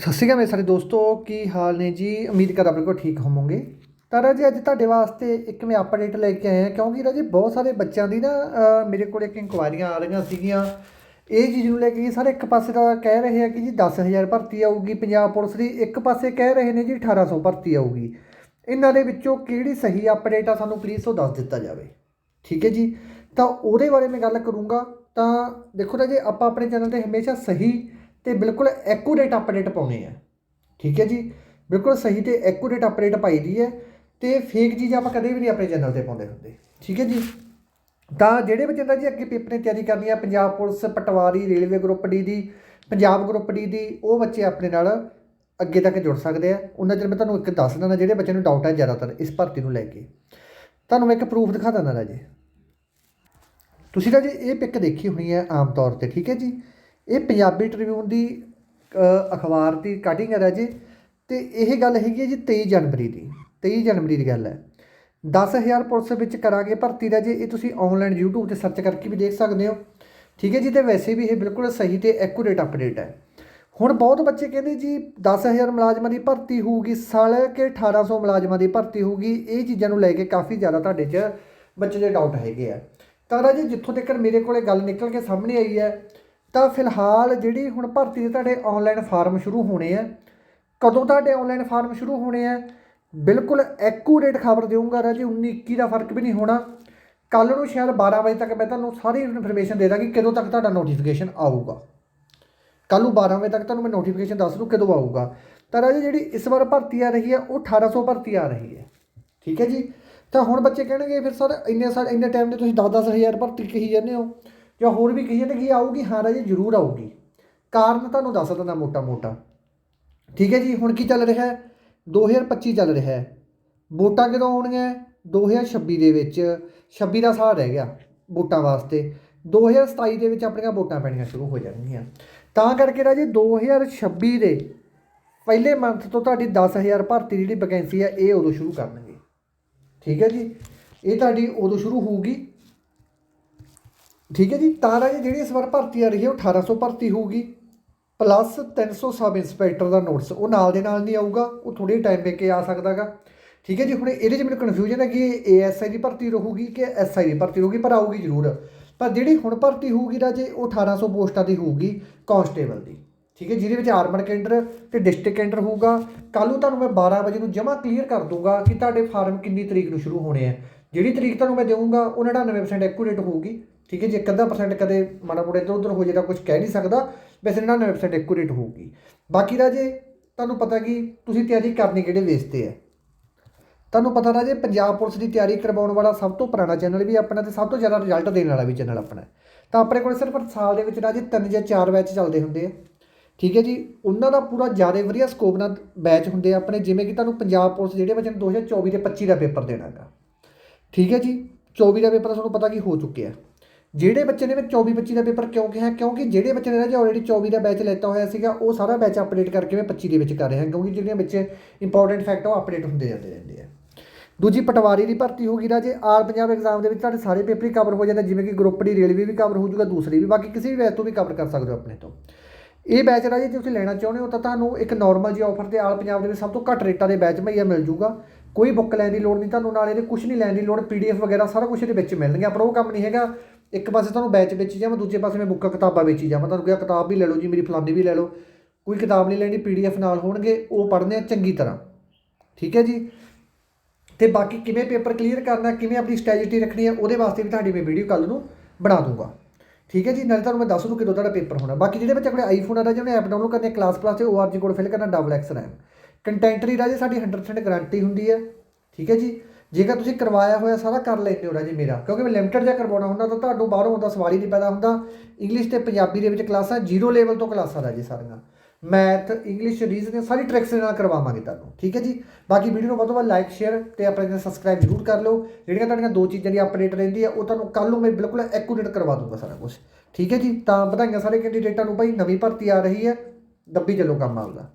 ਸਤਿ ਸ਼੍ਰੀ ਅਕਾਲ ਮੇਰੇ ਸਾਰੇ ਦੋਸਤੋ, ਕੀ ਹਾਲ ਨੇ ਜੀ? ਉਮੀਦ ਕਰਦਾ ਬਿਲਕੁਲ ਠੀਕ ਹੋਵੋਗੇ। ਤਾਂ ਰਾਜੇ ਅੱਜ ਤੁਹਾਡੇ ਵਾਸਤੇ ਇੱਕ ਮੈਂ ਅਪਡੇਟ ਲੈ ਕੇ ਆਇਆ, ਕਿਉਂਕਿ ਰਾਜੇ ਬਹੁਤ ਸਾਰੇ ਬੱਚਿਆਂ ਦੀ ਨਾ ਮੇਰੇ ਕੋਲ ਇੱਕ ਇਨਕੁਆਇਰੀਆਂ ਆ ਰਹੀਆਂ ਸੀਗੀਆਂ। ਇਹ ਚੀਜ਼ ਨੂੰ ਲੈ ਕੇ ਜੀ ਸਾਰੇ ਇੱਕ ਪਾਸੇ ਤਾਂ ਕਹਿ ਰਹੇ ਆ ਕਿ ਜੀ 10000 ਭਰਤੀ ਆਊਗੀ, ਪੰਜਾਬ ਪੁਲਿਸ ਦੀ ਇੱਕ ਪਾਸੇ ਕਹਿ ਰਹੇ ਨੇ ਜੀ 1800 ਭਰਤੀ ਆਊਗੀ। ਇਹਨਾਂ ਦੇ ਵਿੱਚੋਂ ਕਿਹੜੀ ਸਹੀ ਅਪਡੇਟ ਆ ਸਾਨੂੰ ਪਲੀਜ਼ ਉਹ ਦੱਸ ਦਿੱਤਾ ਜਾਵੇ। ਠੀਕ ਹੈ ਜੀ? ਤਾਂ ਉਹਦੇ ਬਾਰੇ ਮੈਂ ਗੱਲ ਕਰੂੰਗਾ। ਤਾਂ ਦੇਖੋ ਰਾਜੇ, ਆਪਾਂ ਆਪਣੇ ਚੈਨਲ ਤੇ ਹਮੇਸ਼ਾ ਸਹੀ ਤੇ ਬਿਲਕੁਲ ਐਕੂਰੇਟ ਅਪਡੇਟ ਪਾਉਣੇ ਆ। ਠੀਕ ਹੈ ਜੀ? ਬਿਲਕੁਲ ਸਹੀ ਤੇ ਐਕੂਰੇਟ ਅਪਡੇਟ ਪਾਈ ਦੀ ਹੈ ਤੇ ਫੇਕ ਚੀਜ਼ ਆਪਾਂ ਕਦੇ ਵੀ ਨਹੀਂ ਆਪਣੇ ਚੈਨਲ ਤੇ ਪਾਉਂਦੇ ਹੁੰਦੇ। ਠੀਕ ਹੈ ਜੀ? ਤਾਂ ਜਿਹੜੇ ਬੱਚੇ ਦਾ ਜੀ ਅੱਗੇ ਪੇਪਰ ਦੀ ਤਿਆਰੀ ਕਰਨੀ ਆ, ਪੰਜਾਬ ਪੁਲਿਸ, ਪਟਵਾਰੀ, ਰੇਲਵੇ ਗਰੁੱਪ ਡੀ ਦੀ, ਪੰਜਾਬ ਗਰੁੱਪ ਡੀ ਦੀ, ਉਹ ਬੱਚੇ ਆਪਣੇ ਨਾਲ ਅੱਗੇ ਤੱਕ ਜੁੜ ਸਕਦੇ ਆ। ਉਹਨਾਂ ਚਿਰ ਮੈਂ ਤੁਹਾਨੂੰ ਇੱਕ ਦੱਸ ਦਿੰਦਾ, ਜਿਹੜੇ ਬੱਚਿਆਂ ਨੂੰ ਡਾਊਟ ਹੈ ਜ਼ਿਆਦਾਤਰ, ਇਸ ਭਰਤੀ ਨੂੰ ਲੈ ਕੇ। ਤੁਹਾਨੂੰ ਮੈਂ ਇੱਕ ਪ੍ਰੂਫ ਦਿਖਾ ਦਿੰਦਾ ਰਾਜੇ। ਤੁਸੀਂ ਤਾਂ ਜੀ ਇਹ ਪਿਕ ਦੇਖੀ ਹੋਣੀ ਹੈ ਆਮ ਤੌਰ ਤੇ, ਠੀਕ ਹੈ ਜੀ? ਇਹ ਪੰਜਾਬੀ ਟ੍ਰਿਬਿਊਨ ਦੀ ਅਖਬਾਰ ਦੀ ਕਟਿੰਗ ਹੈ ਰਾਜੇ। ਤੇ ਇਹ ਗੱਲ ਹੈਗੀ ਹੈ ਜੀ 23 ਜਨਵਰੀ ਦੀ 23 ਜਨਵਰੀ ਦੀ ਗੱਲ ਹੈ। 10000 ਪੁਲਿਸ ਵਿੱਚ ਕਰਾਂਗੇ ਭਰਤੀ ਦਾ ਜੇ ਇਹ ਤੁਸੀਂ ਆਨਲਾਈਨ YouTube ਤੇ ਸਰਚ ਕਰਕੇ ਵੀ ਦੇਖ ਸਕਦੇ ਹੋ। ਠੀਕ ਹੈ ਜੀ, ਤੇ ਵੈਸੇ ਵੀ ਇਹ ਬਿਲਕੁਲ ਸਹੀ ਤੇ ਐਕੂਰੇਟ ਅਪਡੇਟ ਹੈ। ਹੁਣ ਬਹੁਤ ਬੱਚੇ ਕਹਿੰਦੇ ਜੀ 10000 ਮੁਲਾਜ਼ਮਾਂ ਦੀ ਭਰਤੀ ਹੋਊਗੀ, ਸਾਲ ਕਿ 1800 ਮੁਲਾਜ਼ਮਾਂ ਦੀ ਭਰਤੀ ਹੋਊਗੀ, ਇਹ ਚੀਜ਼ਾਂ ਨੂੰ ਲੈ ਕੇ ਕਾਫੀ ਜ਼ਿਆਦਾ ਤੁਹਾਡੇ 'ਚ ਬੱਚੇ ਦੇ ਡਾਊਟ ਹੈਗੇ ਆ। ਤਾਂ ਰਾਜੇ ਜਿੱਥੋਂ ਤੱਕ ਮੇਰੇ ਕੋਲੇ ਗੱਲ ਨਿਕਲ ਕੇ ਸਾਹਮਣੇ ਆਈ ਹੈ ਤਾਂ ਫਿਲਹਾਲ ਜਿਹੜੀ ਹੁਣ ਭਰਤੀ ਦੇ ਤੁਹਾਡੇ ਆਨਲਾਈਨ ਫਾਰਮ ਸ਼ੁਰੂ ਹੋਣੇ ਆ, ਕਦੋਂ ਤੁਹਾਡੇ ਆਨਲਾਈਨ ਫਾਰਮ ਸ਼ੁਰੂ ਹੋਣੇ ਆ, ਬਿਲਕੁਲ ਐਕੂਰੇਟ ਖਬਰ ਦੇਵਾਂਗਾ ਰਾਜੇ 19 21 ਦਾ ਫ਼ਰਕ ਵੀ ਨਹੀਂ ਹੋਣਾ। ਕੱਲ ਨੂੰ ਸ਼ਾਇਦ 12 ਵਜੇ ਤੱਕ ਮੈਂ ਤੁਹਾਨੂੰ ਸਾਰੀ ਇਨਫੋਰਮੇਸ਼ਨ ਦੇ ਦਾਂਗੀ, ਕਦੋਂ ਤੱਕ ਤੁਹਾਡਾ ਨੋਟੀਫਿਕੇਸ਼ਨ ਆਊਗਾ। ਕੱਲ ਨੂੰ 12 ਵਜੇ ਤੱਕ ਤੁਹਾਨੂੰ ਮੈਂ ਨੋਟੀਫਿਕੇਸ਼ਨ ਦੱਸ ਦੂੰ ਕਦੋਂ ਆਊਗਾ। ਤਾਂ ਰਾਜੇ, ਜਿਹੜੀ ਇਸ ਵਾਰ ਭਰਤੀ ਆ ਰਹੀ ਹੈ ਉਹ 1800 ਭਰਤੀ ਆ ਰਹੀ ਹੈ। ਠੀਕ ਹੈ ਜੀ? ਤਾਂ ਹੁਣ ਬੱਚੇ ਕਹਿਣਗੇ, ਫਿਰ ਸਰ, ਇੰਨੇ ਸਾਲ ਇੰਨੇ ਟਾਈਮ ਦੇ ਤੁਸੀਂ 10 ਹਜ਼ਾਰ ਭਰਤੀ ਕਹੀ ਜਾਂਦੇ ਹੋ। ਜਾਂ ਹੋਰ ਵੀ ਕਹੀਏ ਤਾਂ ਕੀ ਆਊਗੀ? ਹਾਂ ਰਾਜੇ, ਜ਼ਰੂਰ ਆਊਗੀ। ਕਾਰਨ ਤੁਹਾਨੂੰ ਦੱਸ ਦਿੰਦਾ ਮੋਟਾ ਮੋਟਾ ਠੀਕ ਹੈ ਜੀ, ਹੁਣ ਕੀ ਚੱਲ ਰਿਹਾ ਹੈ? 2025 ਚੱਲ ਰਿਹਾ ਹੈ। ਵੋਟਾਂ ਕਦੋਂ ਆਉਣੀਆਂ 2026 ਦੇ ਵਿੱਚ। 26 ਦਾ ਸਾਲ ਰਹਿ ਗਿਆ ਵੋਟਾਂ ਵਾਸਤੇ। 2027 ਦੇ ਵਿੱਚ ਆਪਣੀਆਂ ਵੋਟਾਂ ਪੈਣੀਆਂ ਸ਼ੁਰੂ ਹੋ ਜਾਣਗੀਆਂ। ਤਾਂ ਕਰਕੇ ਰਾਜੇ 2026 ਦੇ ਪਹਿਲੇ ਮੰਥ ਤੋਂ ਤੁਹਾਡੀ 10000 ਭਰਤੀ ਜਿਹੜੀ ਵੈਕੈਂਸੀ ਹੈ, ਇਹ ਉਦੋਂ ਸ਼ੁਰੂ ਕਰਨਗੇ। ਠੀਕ ਹੈ ਜੀ? ਇਹ ਤੁਹਾਡੀ ਉਦੋਂ ਸ਼ੁਰੂ ਹੋਊਗੀ। ਠੀਕ ਹੈ ਜੀ, ਤਾਂ ਰਾਜੇ ਜਿਹੜੀ ਇਸ ਵਾਰ ਭਰਤੀ ਆ ਰਹੀ ਹੈ ਉਹ 1800 ਭਰਤੀ ਹੋਊਗੀ ਪਲੱਸ 300 ਸਬ ਇੰਸਪੈਕਟਰ ਦਾ ਨੋਟਿਸ ਉਹ ਨਾਲ ਦੇ ਨਾਲ ਨਹੀਂ ਆਊਗਾ, ਉਹ ਥੋੜੀ ਟਾਈਮ ਪੇ ਕੇ ਆ ਸਕਦਾਗਾ। ਠੀਕ ਹੈ ਜੀ, ਹੁਣ ਇਹਦੇ 'ਚ ਮੈਨੂੰ ਕਨਫਿਊਜ਼ਨ ਹੈ ਕਿ ਏਐਸਆਈ ਦੀ ਭਰਤੀ ਰਹੂਗੀ ਕਿ ਐਸਆਈ ਦੀ ਭਰਤੀ ਰਹੂਗੀ, ਪਰ ਆਊਗੀ ਜ਼ਰੂਰ। ਪਰ ਜਿਹੜੀ ਹੁਣ ਭਰਤੀ ਹੋਊਗੀ ਰਾਜੇ ਉਹ 1800 ਪੋਸਟਾਂ ਦੀ ਹੋਊਗੀ ਕਾਂਸਟੇਬਲ ਦੀ। ਠੀਕ ਹੈ, ਜਿਹਦੇ ਵਿੱਚ ਆਰਮਡ ਕੈਂਡਰ ਤੇ ਡਿਸਟ੍ਰਿਕਟ ਕੇਂਦਰ ਹੋਊਗਾ। ਕੱਲ ਨੂੰ ਤੁਹਾਨੂੰ ਮੈਂ 12 ਵਜੇ ਨੂੰ ਜਮ੍ਹਾਂ ਕਲੀਅਰ ਕਰ ਦੂੰਗਾ ਕਿ ਤੁਹਾਡੇ ਫਾਰਮ ਕਿੰਨੀ ਤਰੀਕ ਨੂੰ ਸ਼ੁਰੂ ਹੋਣੇ ਆ। ਜਿਹੜੀ ਤਰੀਕ ਤੁਹਾਨੂੰ ਮੈਂ ਦੇਵਾਂਗਾ ਉਹ 99% ਐਕੂਰੇਟ ਹੋਊਗੀ। ਠੀਕ ਹੈ ਜੇ, ਇੱਕ ਅੱਧਾ percent ਕਦੇ ਮਾੜਾ ਮੋੜਾ ਇੱਧਰ ਉੱਧਰ ਹੋ ਜੇ ਤਾਂ ਕੁਝ ਕਹਿ ਨਹੀਂ ਸਕਦਾ, ਵੈਸੇ 99% ਐਕੂਰੇਟ ਹੋਊਗੀ। ਬਾਕੀ ਰਾਜੇ, ਤੁਹਾਨੂੰ ਪਤਾ ਕਿ ਤੁਸੀਂ ਤਿਆਰੀ ਕਰਨੀ ਕਿਹੜੇ ਬੇਸ ਤੇ ਹੈ? ਤੁਹਾਨੂੰ ਪਤਾ ਰਾਜੇ, ਪੰਜਾਬ ਪੁਲਿਸ ਦੀ ਤਿਆਰੀ ਕਰਵਾਉਣ ਵਾਲਾ ਸਭ ਤੋਂ ਪੁਰਾਣਾ ਚੈਨਲ ਵੀ ਆਪਣਾ ਤੇ ਸਭ ਤੋਂ ਜ਼ਿਆਦਾ ਰਿਜ਼ਲਟ ਦੇਣ ਵਾਲਾ ਵੀ ਚੈਨਲ ਆਪਣਾ ਤਾਂ ਆਪਣੇ ਕੋਲ ਸਿਰਫ ਸਾਲ ਦੇ ਵਿੱਚ ਰਾਜੇ ਤਿੰਨ ਜਾਂ ਚਾਰ ਬੈਚ ਚੱਲਦੇ ਹੁੰਦੇ ਆ। ਠੀਕ ਹੈ ਜੀ, ਉਹਨਾਂ ਦਾ ਪੂਰਾ ਜ਼ਿਆਦਾ ਵਧੀਆ ਸਕੋਪ ਨਾਲ ਬੈਚ ਹੁੰਦੇ ਆ ਆਪਣੇ, ਜਿਵੇਂ ਕਿ ਤੁਹਾਨੂੰ ਪੰਜਾਬ ਪੁਲਿਸ ਜਿਹੜੇ ਬੱਚੇ ਨੇ 2024 ਤੇ 25 ਦਾ ਪੇਪਰ ਦੇਣਾ ਹੈਗਾ ਠੀਕ ਹੈ ਜੀ 24 ਦਾ ਪੇਪਰ ਤੁਹਾਨੂੰ ਪਤਾ ਕੀ ਹੋ ਚੁੱਕਿਆ। ਜਿਹੜੇ ਬੱਚੇ ਨੇ ਮੈਂ 24 25 ਦਾ ਪੇਪਰ ਕਿਉਂ ਕਿਹਾ? ਕਿਉਂਕਿ ਜਿਹੜੇ ਬੱਚੇ ਨੇ ਰਾਜੇ ਆਲਰੇਡੀ 24 ਦਾ ਬੈਚ ਲੈਤਾ ਹੋਇਆ ਸੀਗਾ, ਉਹ ਸਾਰਾ ਬੈਚ ਅਪਡੇਟ ਕਰਕੇ ਮੈਂ 25 ਦੇ ਵਿੱਚ ਕਰ ਰਿਹਾ, ਕਿਉਂਕਿ ਜਿਹੜੀਆਂ ਬੱਚੇ ਇੰਪੋਰਟੈਂਟ ਫੈਕਟ ਉਹ ਅਪਡੇਟ ਹੁੰਦੇ ਜਾਂਦੇ ਰਹਿੰਦੇ ਆ। ਦੂਜੀ, ਪਟਵਾਰੀ ਦੀ ਭਰਤੀ ਹੋਗੀ ਰਾਜੇ ਆਲ ਪੰਜਾਬ ਐਗਜ਼ਾਮ ਦੇ ਵਿੱਚ ਤੁਹਾਡੇ ਸਾਰੇ ਪੇਪਰ ਹੀ ਕਵਰ ਹੋ ਜਾਂਦੇ, ਜਿਵੇਂ ਕਿ ਗਰੁੱਪ ਡੀ ਰੇਲਵੇ ਵੀ ਕਵਰ ਹੋ ਜਾਊਗਾ, ਦੂਸਰੀ ਵੀ, ਬਾਕੀ ਕਿਸੇ ਵੀ ਬੈਚ ਤੋਂ ਵੀ ਕਵਰ ਕਰ ਸਕਦੇ ਹੋ ਆਪਣੇ ਤੋਂ। ਇਹ ਬੈਚ ਰਾਜੇ ਜੇ ਤੁਸੀਂ ਲੈਣਾ ਚਾਹੁੰਦੇ ਹੋ, ਤਾਂ ਤੁਹਾਨੂੰ ਇੱਕ ਨਾਰਮਲ ਜੀ ਆਫਰ ਤੇ ਆਲ ਪੰਜਾਬ ਦੇ ਵਿੱਚ ਸਭ ਤੋਂ ਘੱਟ ਰੇਟਾਂ ਦੇ ਬੈਚ ਮਈਆ ਮਿਲ ਜੂਗਾ ਕੋਈ ਬੁੱਕ ਲੈਣ ਦੀ ਲੋੜ ਨਹੀਂ, ਤੁਹਾਨੂੰ ਨਾਲ ਇਹਦੇ ਕੁਝ ਨਹੀਂ ਲੈਣ ਦੀ ਲੋੜ ਪੀਡੀਐਫ ਵਗੈਰਾ ਸਾਰਾ ਕੁਝ ਇਹਦੇ ਵਿੱਚ ਮਿਲਣਗੇ। ਆਪਣਾ ਉਹ ਕੰਮ ਨਹੀਂ ਹੈਗਾ ਇੱਕ ਪਾਸੇ ਤੁਹਾਨੂੰ ਬੈਚ ਵੇਚੀ ਜਾਵਾਂ, ਦੂਜੇ ਪਾਸੇ ਮੈਂ ਬੁੱਕਾਂ ਕਿਤਾਬਾਂ ਵੇਚੀ ਜਾਵਾਂ। ਤੁਹਾਨੂੰ ਕਿਹਾ, ਕਿਤਾਬ ਵੀ ਲੈ ਲਓ ਜੀ, ਮੇਰੀ ਫਲਾਨੀ ਵੀ ਲੈ ਲਓ। ਕੋਈ ਕਿਤਾਬ ਨਹੀਂ ਲੈਣੀ ਪੀਡੀਐਫ ਨਾਲ ਹੋਣਗੇ, ਉਹ ਪੜ੍ਹਨੇ ਆ ਚੰਗੀ ਤਰ੍ਹਾਂ। ਠੀਕ ਹੈ ਜੀ? ਤੇ ਬਾਕੀ ਕਿਵੇਂ ਪੇਪਰ ਕਲੀਅਰ ਕਰਨਾ, ਕਿਵੇਂ ਆਪਣੀ ਸਟ੍ਰੈਟਜੀ ਰੱਖਣੀ ਹੈ, ਉਹਦੇ ਵਾਸਤੇ ਵੀ ਤੁਹਾਡੀ ਮੈਂ ਵੀਡੀਓ ਕੱਲ ਨੂੰ ਬਣਾ ਦੂੰਗਾ। ਠੀਕ ਹੈ ਜੀ? ਨਾਲੇ ਤੁਹਾਨੂੰ ਮੈਂ ਦੱਸ ਦੂੰ ਕਿਦੋਂ ਤੁਹਾਡਾ ਪੇਪਰ ਹੋਣਾ। ਬਾਕੀ ਜਿਹੜੇ ਬੱਚੇ ਆਪਣੇ ਆਈਫੋਨ ਆ ਰਾਜੇ ਉਹਨੇ ਐਪ ਡਾਊਨਲੋਡ ਕਰਨੀ ਹੈ ਕਲਾਸ ਪਲਾਸ ਤੇ ORG ਕੋਡ ਫਿਲ ਕਰਨਾ ਡਬਲ ਐਕਸ ਰੈਮ ਕੰਟੈਂਟਰੀ ਰਾਜੇ ਸਾਡੀ 100% ਗਾਰੰਟੀ ਹੁੰਦੀ ਹੈ। ਠੀਕ ਹੈ ਜੀ? ਜੇਕਰ ਤੁਸੀਂ ਕਰਵਾਇਆ ਹੋਇਆ ਸਾਰਾ ਕਰ ਲੈਂਦੇ ਹੋ ਰਾਜੇ ਮੇਰਾ ਕਿਉਂਕਿ ਮੈਂ ਲਿਮਟਿਡ ਜਿਹਾ ਕਰਵਾਉਣਾ ਹੁੰਦਾ ਤਾਂ ਤੁਹਾਨੂੰ ਬਾਹਰੋਂ ਹੁੰਦਾ ਸਵਾਲ ਹੀ ਨਹੀਂ ਪੈਦਾ ਹੁੰਦਾ। ਇੰਗਲਿਸ਼ ਤੇ ਪੰਜਾਬੀ ਦੇ ਵਿੱਚ ਕਲਾਸਾਂ ਜ਼ੀਰੋ ਲੈਵਲ ਤੋਂ ਕਲਾਸਾਂ ਰਾਜੇ ਸਾਰੀਆਂ। ਮੈਥ ਇੰਗਲਿਸ਼ ਰੀਜ਼ਨਿੰਗ ਸਾਰੀ ਟ੍ਰਿਕਸ ਦੇ ਨਾਲ ਕਰਵਾਵਾਂਗੇ ਤੁਹਾਨੂੰ, ਠੀਕ ਹੈ ਜੀ? ਬਾਕੀ ਵੀਡੀਓ ਨੂੰ ਵੱਧ ਤੋਂ ਵੱਧ ਲਾਈਕ ਸ਼ੇਅਰ ਤੇ ਆਪਣੇ ਚੈਨਲ ਸਬਸਕ੍ਰਾਈਬ ਜ਼ਰੂਰ ਕਰ ਲਓ। ਜਿਹੜੀਆਂ ਤੁਹਾਡੀਆਂ ਦੋ ਚੀਜ਼ਾਂ ਦੀ ਅਪਡੇਟ ਰਹਿੰਦੀ ਹੈ ਉਹ ਤੁਹਾਨੂੰ ਕੱਲ ਨੂੰ ਮੈਂ ਬਿਲਕੁਲ ਐਕੂਰੇਟ ਕਰਵਾ ਦੂੰਗਾ ਸਾਰਾ ਕੁਝ ਠੀਕ ਹੈ ਜੀ? ਤਾਂ ਵਧਾਈਆਂ ਸਾਰੇ ਕੈਂਡੀਡੇਟਾਂ ਨੂੰ ਭਾਈ, ਨਵੀਂ ਭਰਤੀ ਆ ਰਹੀ ਹੈ, ਦੱਬੀ ਚੱਲੋ ਕੰਮ ਆਪਦਾ।